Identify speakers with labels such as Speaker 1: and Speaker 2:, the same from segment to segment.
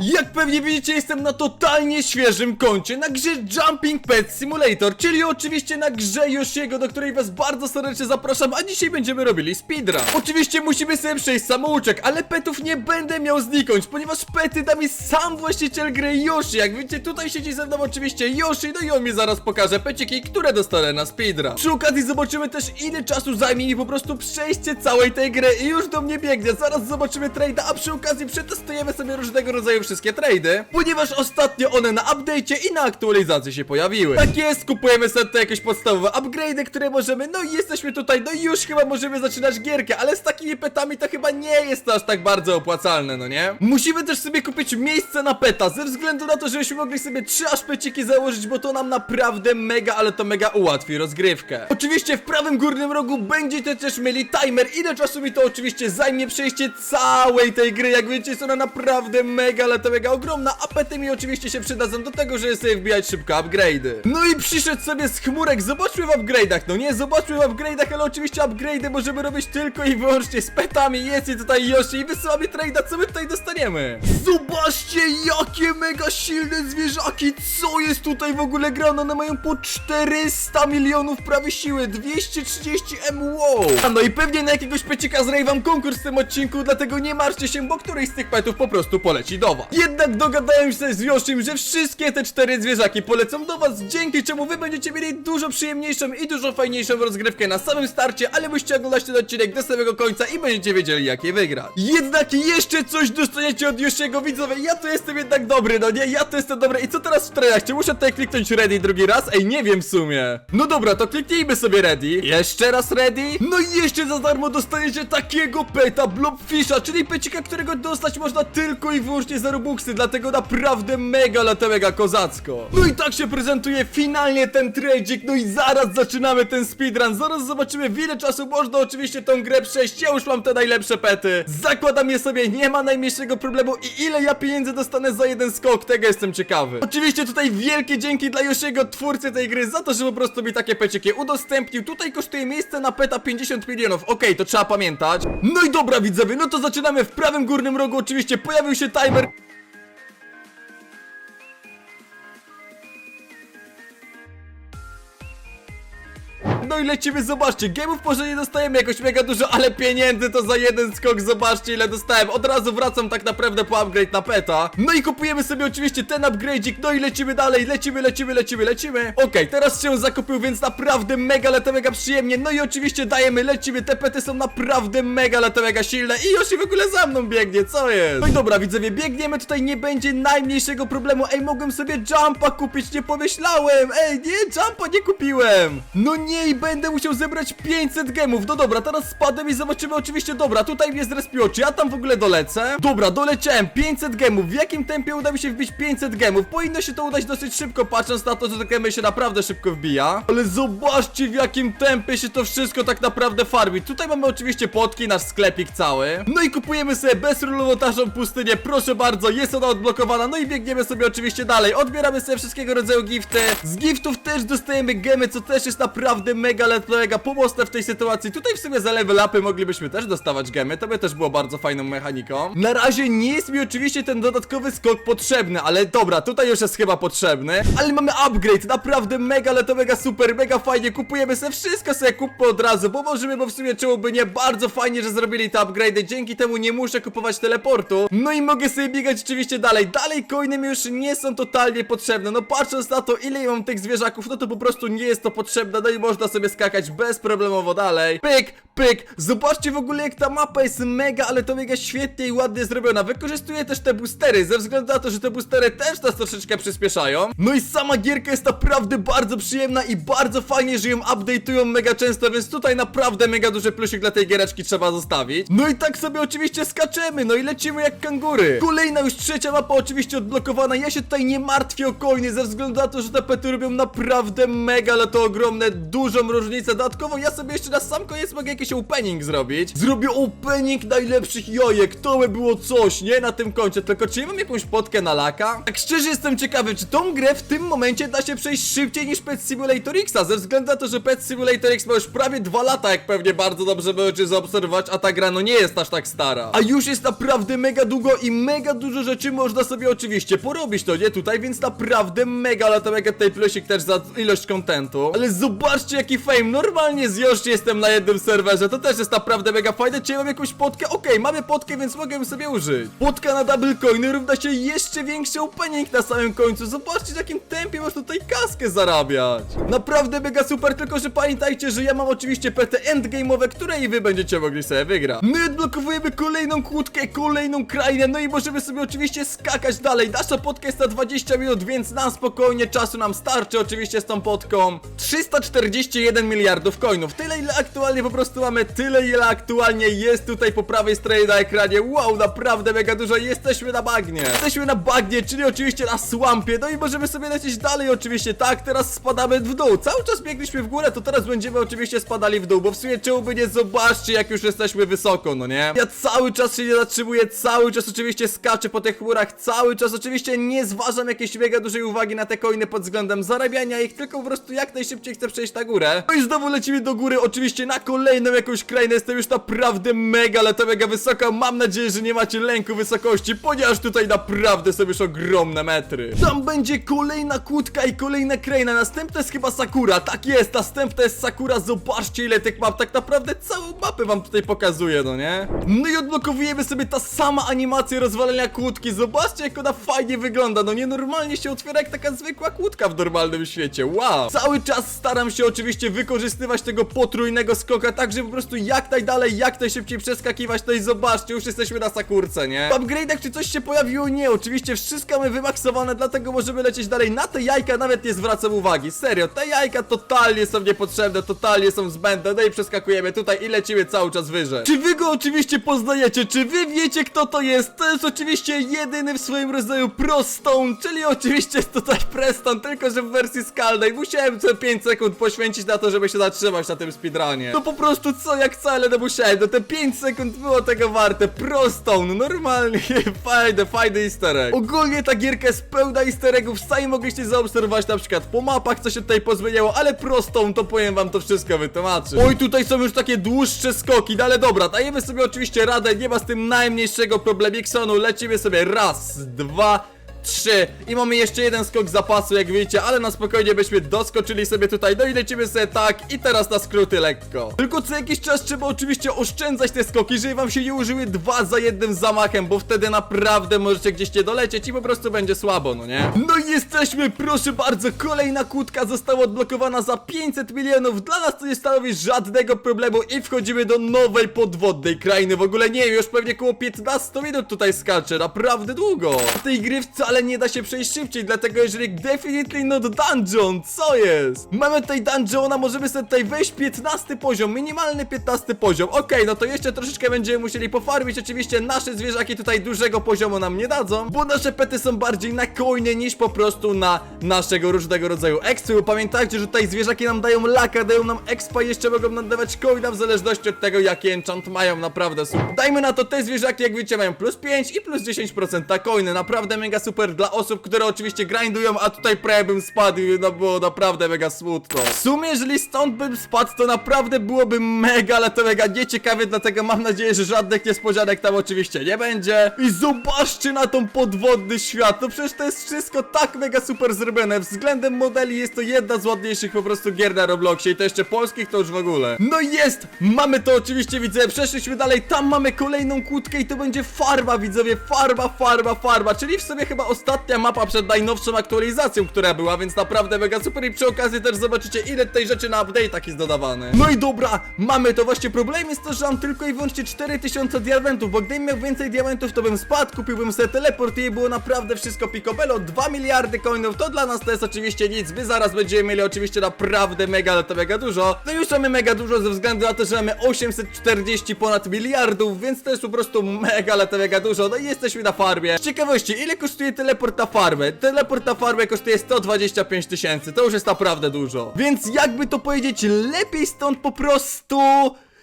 Speaker 1: Jak pewnie widzicie, jestem na totalnie świeżym koncie, na grze Jumping Pet Simulator, czyli oczywiście na grze Yoshiego, do której was bardzo serdecznie zapraszam, a dzisiaj będziemy robili speedrun. Oczywiście musimy sobie przejść samouczek, ale petów nie będę miał znikąd, ponieważ pety da mi sam właściciel gry Yoshi. Jak widzicie, tutaj siedzi ze mną oczywiście Yoshi, no i on mi zaraz pokaże peciki, które dostanę na speedrun. Przy okazji zobaczymy też ile czasu zajmie mi po prostu przejście całej tej gry i już do mnie biegnie. Zaraz zobaczymy trade'a, a przy okazji przetestujemy sobie różnego rodzaju wszystkie trady, ponieważ ostatnio one na update'cie i na aktualizacji się pojawiły. Tak jest, kupujemy sobie tutaj jakieś podstawowe upgrade'y, które możemy, no i jesteśmy tutaj, no i już chyba możemy zaczynać gierkę, ale z takimi petami to chyba nie jest to aż tak bardzo opłacalne, no nie? Musimy też sobie kupić miejsce na peta, ze względu na to, żebyśmy mogli sobie trzy aż peciki założyć, bo to nam naprawdę mega, ale to mega ułatwi rozgrywkę. Oczywiście w prawym górnym rogu będziecie też mieli timer, ile czasu mi to oczywiście zajmie przejście całej tej gry, jak wiecie jest ona naprawdę mega, ale to mega ogromna, a pety mi oczywiście się przydadzą do tego, żeby sobie wbijać szybko upgrade'y. No i przyszedł sobie z chmurek, zobaczmy w upgrade'ach, no nie, zobaczmy w upgrade'ach, ale oczywiście upgrade'y możemy robić tylko i wyłącznie z petami, jest i tutaj Yoshi i wysyła mi trade'a, co my tutaj dostaniemy? Zobaczcie, jakie mega silne zwierzaki, co jest tutaj w ogóle grane, one mają po 400 milionów prawie siły, 230 M, wow! A no i pewnie na jakiegoś pecika zrobię wam konkurs w tym odcinku, dlatego nie martwcie się, bo któryś z tych petów po prostu poleci do was. Jednak dogadałem się z Yoshim, że wszystkie te cztery zwierzaki polecą do was, dzięki czemu wy będziecie mieli dużo przyjemniejszą i dużo fajniejszą rozgrywkę na samym starcie, ale musicie oglądać ten odcinek do samego końca i będziecie wiedzieli jak je wygrać. Jednak jeszcze coś dostaniecie od Yoshiego widzowie, ja to jestem jednak dobry, no nie, ja to jestem dobry i co teraz w? Czy muszę tutaj kliknąć ready drugi raz? Ej, nie wiem w sumie. No dobra, to kliknijmy sobie ready. Jeszcze raz ready. No i jeszcze za darmo dostaniecie takiego peta Blobfisha, czyli pecika, którego dostać można tylko i wyłącznie za robuxy, dlatego naprawdę mega, ale mega kozacko. No i tak się prezentuje finalnie ten trading, no i zaraz zaczynamy ten speedrun, zaraz zobaczymy w ile czasu można oczywiście tą grę przejść, ja już mam te najlepsze pety. Zakładam je sobie, nie ma najmniejszego problemu i ile ja pieniędzy dostanę za jeden skok, tego jestem ciekawy. Oczywiście tutaj wielkie dzięki dla Yoshiego, twórcy tej gry, za to, że po prostu mi takie peciki udostępnił. Tutaj kosztuje miejsce na peta 50 milionów, okej, to trzeba pamiętać. No i dobra widzowie, no to zaczynamy w prawym górnym rogu, oczywiście pojawił się timer. No i lecimy, zobaczcie, game'ów może nie dostajemy jakoś mega dużo, ale pieniędzy to za jeden skok, zobaczcie ile dostałem. Od razu wracam tak naprawdę po upgrade na peta. No i kupujemy sobie oczywiście ten upgrade'ik, no i lecimy dalej, lecimy, lecimy, lecimy, lecimy. Okej, teraz się zakupił, więc naprawdę mega, ale to mega przyjemnie. No i oczywiście dajemy, lecimy, te pety są naprawdę mega, ale to mega silne I Yoshi w ogóle za mną biegnie, co jest? No i dobra, widzowie, biegniemy, tutaj nie będzie najmniejszego problemu. Ej, mogłem sobie jumpa kupić, nie pomyślałem. Ej, nie, jumpa nie kupiłem. No nie, i będę musiał zebrać 500 gemów. No dobra, teraz spadłem i zobaczymy oczywiście. Dobra, tutaj mnie zrespiło, czy ja tam w ogóle dolecę? Dobra, doleciałem, 500 gemów. W jakim tempie uda mi się wbić 500 gemów? Powinno się to udać dosyć szybko, patrząc na to, że te gemy się naprawdę szybko wbija. Ale zobaczcie w jakim tempie się to wszystko tak naprawdę farmi. Tutaj mamy oczywiście potki, nasz sklepik cały. No i kupujemy sobie bezrolowotarzą pustynię. Proszę bardzo, jest ona odblokowana. No i biegniemy sobie oczywiście dalej. Odbieramy sobie wszystkiego rodzaju gifty. Z giftów też dostajemy gemy, co też jest naprawdę mega, ale mega pomocne w tej sytuacji. Tutaj w sumie za level upy moglibyśmy też dostawać gemy To by też było bardzo fajną mechaniką. Na razie nie jest mi oczywiście ten dodatkowy skok potrzebny Ale dobra, tutaj już jest chyba potrzebny. Ale mamy upgrade, naprawdę mega, ale to mega super, mega fajnie Kupujemy sobie wszystko sobie kupmy od razu Bo możemy, bo w sumie czemu by nie Bardzo fajnie, że zrobili te upgrade'y Dzięki temu nie muszę kupować teleportu. No i mogę sobie biegać oczywiście dalej Dalej coiny mi już nie są totalnie potrzebne No patrząc na to ile mam tych zwierzaków No to po prostu nie jest to potrzebne No i można sobie skakać bezproblemowo dalej. Pyk, pyk. Zobaczcie w ogóle jak ta mapa jest mega, ale to mega świetnie i ładnie zrobiona. Wykorzystuję też te boostery. Ze względu na to, że te boostery też nas troszeczkę przyspieszają. No i sama gierka jest naprawdę bardzo przyjemna I bardzo fajnie, że ją update'ują mega często Więc tutaj naprawdę mega duży plusik dla tej giereczki trzeba zostawić. No i tak sobie oczywiście skaczemy No i lecimy jak kangury. Kolejna już trzecia mapa oczywiście odblokowana. Ja się tutaj nie martwię o coiny Ze względu na to, że te pety robią naprawdę mega, ale to ogromne Dużo dużą różnicę. Dodatkowo ja sobie jeszcze na sam koniec mogę jakiś opening zrobić. Zrobię opening najlepszych jajek. To by było coś, nie? Na tym koncie. Tylko czy ja mam jakąś potkę na laka? Tak szczerze jestem ciekawy, czy tą grę w tym momencie da się przejść szybciej niż Pet Simulator X, ze względu na to, że Pet Simulator X ma już prawie dwa lata, jak pewnie bardzo dobrze możecie zaobserwować, a ta gra no nie jest aż tak stara. A już jest naprawdę mega długo i mega dużo rzeczy można sobie oczywiście porobić, to nie tutaj, więc naprawdę mega, to mega tutaj plusik też za ilość kontentu. Ale zobaczcie jaki fame, normalnie z jestem na jednym serwerze, to też jest naprawdę mega fajne, czy ja mam jakąś potkę? Okej, mamy potkę, więc mogę ją sobie użyć. Potka na double coiny równa się jeszcze większy opening na samym końcu, zobaczcie w jakim tempie masz tutaj kaskę zarabiać. Naprawdę mega super, tylko że pamiętajcie, że ja mam oczywiście PT endgame'owe, które i wy będziecie mogli sobie wygrać. My odblokowujemy kolejną kłódkę, kolejną krainę, no i możemy sobie oczywiście skakać dalej. Nasza potka jest na 20 minut, więc na spokojnie czasu nam starczy oczywiście z tą potką. 340 31 miliardów coinów. Tyle ile aktualnie po prostu mamy, tyle ile aktualnie jest tutaj po prawej stronie na ekranie. Wow, naprawdę mega dużo. Jesteśmy na bagnie. Jesteśmy na bagnie, czyli oczywiście na słampie. No i możemy sobie lecieć dalej oczywiście. Tak, teraz spadamy w dół. Cały czas biegliśmy w górę, to teraz będziemy oczywiście spadali w dół, bo w sumie czemu by nie zobaczcie jak już jesteśmy wysoko, no nie? Ja cały czas się nie zatrzymuję, cały czas oczywiście skaczę po tych chmurach, cały czas oczywiście nie zważam jakiejś mega dużej uwagi na te coiny pod względem zarabiania ich, tylko po prostu jak najszybciej chcę przejść na górę. No i znowu lecimy do góry, oczywiście na kolejną jakąś krainę, jestem już naprawdę mega, ale to mega wysoka, mam nadzieję, że nie macie lęku wysokości, ponieważ tutaj naprawdę są już ogromne metry. Tam będzie kolejna kłódka i kolejna kraina, następna jest chyba Sakura, tak jest, następna jest Sakura, zobaczcie ile tych map, tak naprawdę całą mapę wam tutaj pokazuję, no nie? No i odblokowujemy sobie ta sama animacja rozwalenia kłódki, zobaczcie jak ona fajnie wygląda, no nie, normalnie się otwiera jak taka zwykła kłódka w normalnym świecie, wow! Cały czas staram się oczywiście wykorzystywać tego potrójnego skoka, tak żeby po prostu jak najdalej, jak najszybciej przeskakiwać, no i zobaczcie, już jesteśmy na Sakurce, nie? W upgrade'ach czy coś się pojawiło? Nie, oczywiście wszystko mamy wymaksowane, dlatego możemy lecieć dalej, na te jajka nawet nie zwracam uwagi, serio, te jajka totalnie są niepotrzebne, totalnie są zbędne, no i przeskakujemy tutaj i lecimy cały czas wyżej. Czy wy go oczywiście poznajecie, czy wy wiecie kto to jest? To jest oczywiście jedyny w swoim rodzaju prostą, czyli oczywiście jest tutaj Preston, tylko że w wersji skalnej. Musiałem te 5 sekund poświęcić na to, żeby się zatrzymać na tym speedrunie. No po prostu co jak wcale, no musiałem, no te 5 sekund było tego warte. Prostą, normalnie, fajny, fajny easter egg. Ogólnie ta gierka jest pełna easter eggów, sami mogliście zaobserwować na przykład po mapach, co się tutaj pozmieniało, ale prostą to powiem wam to wszystko wytłumaczy. Oj, tutaj są już takie dłuższe skoki, no ale dobra, dajemy sobie oczywiście radę, nie ma z tym najmniejszego problemiksonu, lecimy sobie raz, dwa, trzy i mamy jeszcze jeden skok zapasu, jak widzicie, ale na spokojnie byśmy doskoczyli sobie tutaj, no i lecimy sobie tak i teraz na skróty lekko. Tylko co jakiś czas trzeba oczywiście oszczędzać te skoki, żeby wam się nie użyły dwa za jednym zamachem, bo wtedy naprawdę możecie gdzieś nie dolecieć i po prostu będzie słabo, no nie? No i jesteśmy, proszę bardzo, kolejna kłódka została odblokowana za 500 milionów, dla nas to nie stanowi żadnego problemu i wchodzimy do nowej podwodnej krainy, w ogóle nie wiem, już pewnie około 15 minut tutaj skaczę, naprawdę długo. Tej gry wcale nie da się przejść szybciej, dlatego jeżeli definitely not dungeon, co jest? Mamy tutaj dungeona, możemy sobie tutaj wejść 15 poziom, minimalny 15 poziom, okej, no to jeszcze troszeczkę będziemy musieli pofarmić, oczywiście nasze zwierzaki tutaj dużego poziomu nam nie dadzą, bo nasze pety są bardziej na coiny niż po prostu na naszego różnego rodzaju expy, bo pamiętajcie, że tutaj zwierzaki nam dają laka, dają nam expa i jeszcze mogą nam dawać coina w zależności od tego jaki enchant mają, naprawdę super. Dajmy na to te zwierzaki, jak widzicie, mają plus 5 i plus 10% na coiny, naprawdę mega super dla osób, które oczywiście grindują, a tutaj prawie bym spadł i no było naprawdę mega smutno. W sumie, jeżeli stąd bym spadł, to naprawdę byłoby mega, ale to mega nieciekawie, dlatego mam nadzieję, że żadnych niespodzianek tam oczywiście nie będzie. I zobaczcie na tą podwodny świat, no przecież to jest wszystko tak mega super zrobione. Względem modeli jest to jedna z ładniejszych po prostu gier na Robloxie i to jeszcze polskich to już w ogóle. No jest! Mamy to oczywiście, widzę, przeszliśmy dalej, tam mamy kolejną kłódkę i to będzie farba, widzowie, farba, farba, farba, czyli w sobie chyba ostatnia mapa przed najnowszą aktualizacją, która była, więc naprawdę mega super i przy okazji też zobaczycie ile tej rzeczy na update'ach jest dodawane. No i dobra, mamy to właśnie, problem jest to, że mam tylko i wyłącznie 4000 diamentów, bo gdybym miał więcej diamentów, to bym spadł, kupiłbym sobie teleport i było naprawdę wszystko picobello, 2 miliardy coinów, to dla nas to jest oczywiście nic, my zaraz będziemy mieli oczywiście naprawdę mega, ale to mega dużo. No już mamy mega dużo ze względu na to, że mamy 840 ponad miliardów, więc to jest po prostu mega, ale to mega dużo, no i jesteśmy na farmie. Z ciekawości, ile kosztuje teleport na farmę. Teleport na farmę kosztuje 125 tysięcy, to już jest naprawdę dużo. Więc jakby to powiedzieć, lepiej stąd po prostu...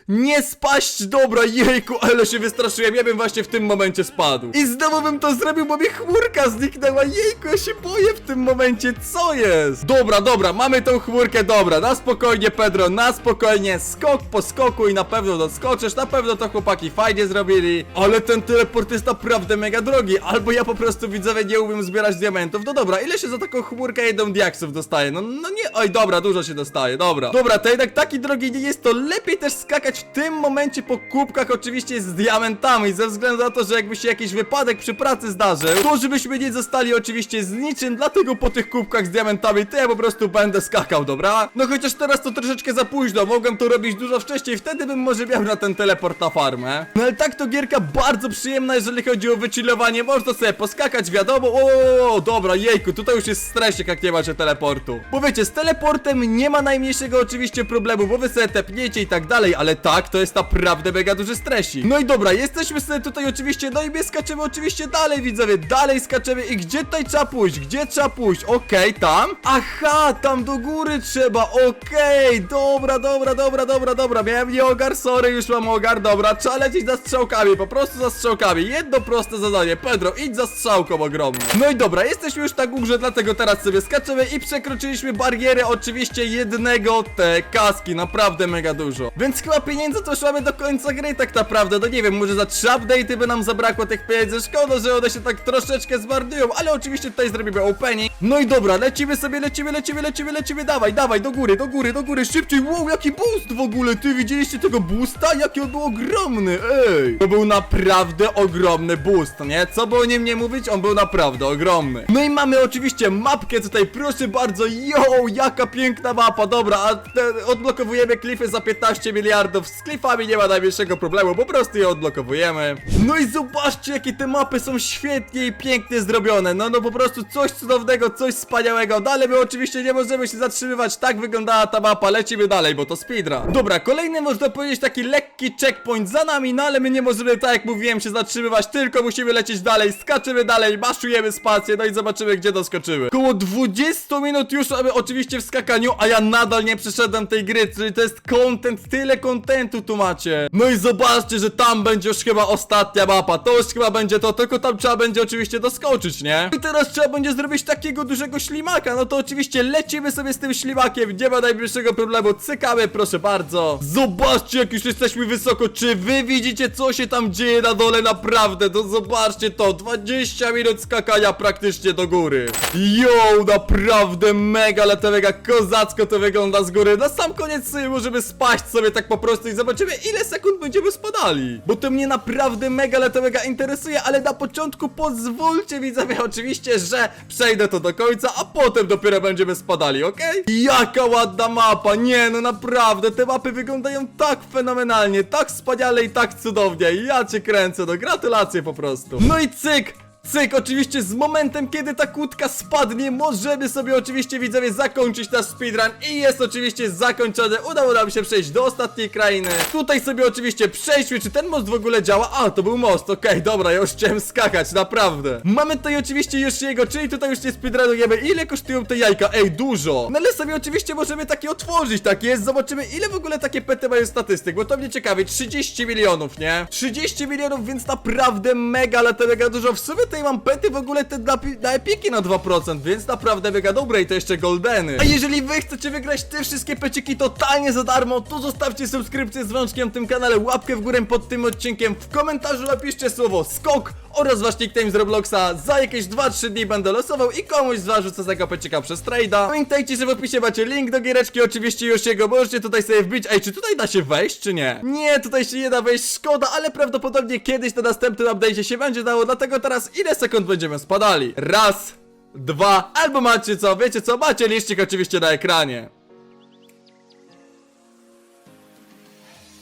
Speaker 1: Nie spaść, dobra, jejku, ale się wystraszyłem, ja bym właśnie w tym momencie spadł. I znowu bym to zrobił, bo mi chmurka zniknęła, jejku, ja się boję w tym momencie, co jest? Dobra, dobra, mamy tą chmurkę, dobra, na spokojnie, Pedro, na spokojnie, skok po skoku i na pewno doskoczysz, na pewno to chłopaki fajnie zrobili, ale ten teleport jest naprawdę mega drogi, albo ja po prostu, widzowie, nie umiem zbierać diamentów, no dobra, ile się za taką chmurkę jedną diaksów dostaje? No, no nie, oj, dobra, dużo się dostaje, dobra. Dobra, to jednak taki drogi nie jest, to lepiej też skakać w tym momencie po kubkach oczywiście z diamentami, ze względu na to, że jakby się jakiś wypadek przy pracy zdarzył, to żebyśmy nie zostali oczywiście z niczym, dlatego po tych kubkach z diamentami to ja po prostu będę skakał, dobra? No chociaż teraz to troszeczkę za późno, mogłem to robić dużo wcześniej, wtedy bym może miał na ten teleport na farmę. No ale tak to gierka bardzo przyjemna, jeżeli chodzi o wychillowanie, można sobie poskakać, wiadomo, o, dobra, jejku, tutaj już jest stresik, jak nie macie teleportu. Bo wiecie, z teleportem nie ma najmniejszego oczywiście problemu, bo wy sobie tepniecie i tak dalej, ale tak, to jest naprawdę mega duży stresik. No i dobra, jesteśmy sobie tutaj oczywiście, no i my skaczemy oczywiście dalej, widzowie, dalej skaczemy i gdzie tutaj trzeba pójść, gdzie trzeba pójść, okej, tam? Aha, tam do góry trzeba, okej, dobra, dobra, dobra, dobra, dobra, miałem nie ogar, sorry, już mam ogar, dobra, trzeba lecieć za strzałkami, po prostu za strzałkami, jedno proste zadanie, Pedro, idź za strzałką ogromną. No i dobra, jesteśmy już na górze, dlatego teraz sobie skaczemy i przekroczyliśmy barierę oczywiście jednego te kaski, naprawdę mega dużo. Więc chyba pieniędzy to już mamy do końca gry tak naprawdę, no nie wiem, może za trzy update'y by nam zabrakło tych pieniędzy, szkoda, że one się tak troszeczkę zmarnują, ale oczywiście tutaj zrobimy opening. No i dobra, lecimy sobie, lecimy, lecimy, lecimy, lecimy, dawaj, dawaj, do góry, do góry, do góry, szybciej, wow, jaki boost w ogóle, ty widzieliście tego boosta? Jaki on był ogromny, ej! To był naprawdę ogromny boost, nie? Co by o nim nie mówić, on był naprawdę ogromny. No i mamy oczywiście mapkę tutaj, proszę bardzo, yo, jaka piękna mapa, dobra, a te, odblokowujemy klify za 15 miliardów, z klifami nie ma najmniejszego problemu, po prostu je odblokowujemy. No i zobaczcie, jakie te mapy są świetnie i pięknie zrobione, no no po prostu coś cudownego, coś wspaniałego, no ale my oczywiście nie możemy się zatrzymywać, tak wyglądała ta mapa, lecimy dalej, bo to speedrun. Dobra, kolejny można powiedzieć taki lekki checkpoint za nami, no ale my nie możemy, tak jak mówiłem, się zatrzymywać, tylko musimy lecieć dalej, skaczymy dalej, maszujemy spację, no i zobaczymy, gdzie doskoczymy. Koło 20 minut już mamy oczywiście w skakaniu, a ja nadal nie przeszedłem tej gry, czyli to jest content, tyle contentu tu macie. No i zobaczcie, że tam będzie już chyba ostatnia mapa, to już chyba będzie to, tylko tam trzeba będzie oczywiście doskoczyć, nie? I teraz trzeba będzie zrobić takiego dużego ślimaka, no to oczywiście lecimy sobie z tym ślimakiem, nie ma najmniejszego problemu, cykamy, proszę bardzo. Zobaczcie, jak już jesteśmy wysoko, czy wy widzicie, co się tam dzieje na dole, naprawdę, to zobaczcie to, 20 minut skakania praktycznie do góry. Yo, naprawdę mega, ale to mega kozacko to wygląda z góry. Na sam koniec sobie możemy spaść sobie tak po prostu i zobaczymy, ile sekund będziemy spadali. Bo to mnie naprawdę mega, ale to mega interesuje, ale na początku pozwólcie widzowie oczywiście, że przejdę to do końca, a potem dopiero będziemy spadali, okej? Jaka ładna mapa, nie no naprawdę, te mapy wyglądają tak fenomenalnie, tak wspaniale i tak cudownie. Ja cię kręcę, no gratulacje po prostu. No i cyk! Cyk, oczywiście z momentem, kiedy ta kłódka spadnie, możemy sobie oczywiście widzowie zakończyć nasz speedrun i jest oczywiście zakończony. Udało nam się przejść do ostatniej krainy. Tutaj sobie oczywiście przejdźmy, czy ten most w ogóle działa? A, to był most, okej, dobra, ja już chciałem skakać, naprawdę. Mamy tutaj oczywiście już jego, czyli tutaj już nie speedrunujemy. Ile kosztują te jajka? Ej, dużo. No ale sobie oczywiście możemy takie otworzyć, tak jest. Zobaczymy, ile w ogóle takie pety mają statystyk, bo to mnie ciekawi. 30 milionów, nie? 30 milionów, więc naprawdę mega, ale to mega dużo. W sumie tutaj mam pety w ogóle te na, na epiki na 2%, więc naprawdę mega dobre i to jeszcze goldeny. A jeżeli wy chcecie wygrać te wszystkie peciki totalnie za darmo, to zostawcie subskrypcję z wączkiem w tym kanale, łapkę w górę pod tym odcinkiem, w komentarzu napiszcie słowo skok oraz wasz nickname z Robloxa. Za jakieś 2-3 dni będę losował i komuś z was rzucę tego pecika przez trade'a. Pamiętajcie, że w opisie macie link do giereczki, oczywiście już jego możecie tutaj sobie wbić. Ej, czy tutaj da się wejść, czy nie? Nie, tutaj się nie da wejść, szkoda, ale prawdopodobnie kiedyś na następnym update'cie się będzie dało, dlatego teraz ile sekund będziemy spadali? Raz, dwa, albo macie co, wiecie co, macie liścik oczywiście na ekranie.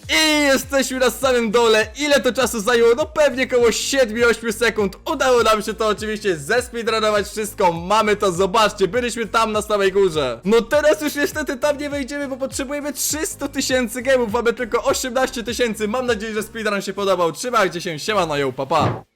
Speaker 1: I jesteśmy na samym dole. Ile to czasu zajęło? No pewnie około 7-8 sekund. Udało nam się to oczywiście zespeedrunować wszystko. Mamy to, zobaczcie, byliśmy tam na samej górze. No teraz już niestety tam nie wejdziemy, bo potrzebujemy 300 tysięcy gemów. Mamy tylko 18 tysięcy. Mam nadzieję, że speedrun się podobał. Trzymajcie się, siema na ją, papa. Pa.